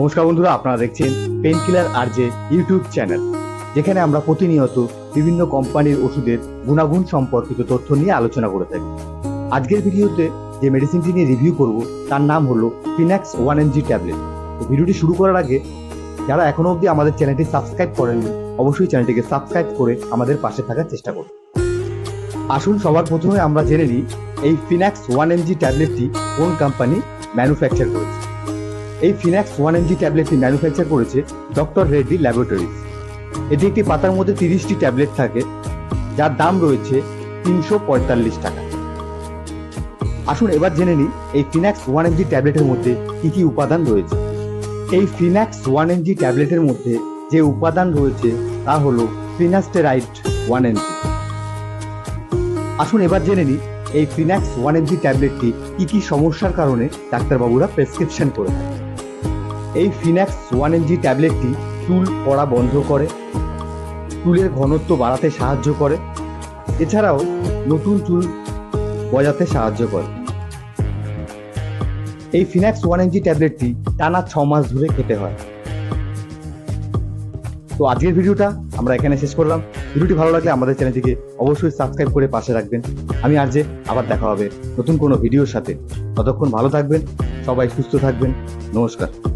নমস্কার বন্ধুরা, আপনারা দেখছেন পেন কিলার আর যে ইউটিউব চ্যানেল যেখানে আমরা প্রতিনিয়ত বিভিন্ন কোম্পানির ওষুধের গুণাগুণ সম্পর্কিত তথ্য নিয়ে আলোচনা করে থাকি। আজকের ভিডিওতে যে মেডিসিনটি নিয়ে রিভিউ করব, তার নাম হলো ফিনাক্স ওয়ান এনজি ট্যাবলেট ভিডিওটি শুরু করার আগে, যারা এখনও অবধি আমাদের চ্যানেলটি সাবস্ক্রাইব করেননি, অবশ্যই চ্যানেলটিকে সাবস্ক্রাইব করে আমাদের পাশে থাকার চেষ্টা করুন। আসুন, সবার প্রথমে আমরা জেনে নিই, এই ফিনাক্স ওয়ান এনজি ট্যাবলেটটি কোন কোম্পানি ম্যানুফ্যাকচার করেছে। এই ফিনাক্স ওয়ান এনজি ট্যাবলেটটি ম্যানুফ্যাকচার করেছে ডক্টর রেড্ডি ল্যাবরেটরিজ এটি একটি পাতার মধ্যে তিরিশটি ট্যাবলেট থাকে, যার দাম রয়েছে তিনশো পঁয়তাল্লিশ টাকা। আসুন এবার জেনে নিই, এই ফিনাক্স ওয়ান এনজি ট্যাবলেটের মধ্যে কি কি উপাদান রয়েছে। এই ফিনাক্স ওয়ান এনজি ট্যাবলেটের মধ্যে যে উপাদান রয়েছে তা হলো ফিনাস্টেরাইড ওয়ান এনজি আসুন এবার জেনে নিই, এই ফিনাক্স ওয়ান এনজি ট্যাবলেটটি কি কি সমস্যার কারণে ডাক্তারবাবুরা প্রেসক্রিপশন করে থাকে। এই ফিনাক্স ওয়ান এনজি ট্যাবলেটটি চুল, পড়া বন্ধ করে, চুলের ঘনত্ব বাড়াতে সাহায্য করে, এছাড়াও নতুন চুল বজাতে সাহায্য করে। এই ফিনাক্স ওয়ান এনজি ট্যাবলেটটি টানা ছ মাস ধরে খেতে হয়। তো আজকের ভিডিওটা আমরা এখানে শেষ করলাম। ভিডিওটি ভালো লাগলে আমাদের চ্যানেলটিকে অবশ্যই সাবস্ক্রাইব করে পাশে রাখবেন। আমি আর যে আবার দেখা হবে নতুন কোনো ভিডিওর সাথে। ততক্ষণ ভালো থাকবেন, সবাই সুস্থ থাকবেন। নমস্কার।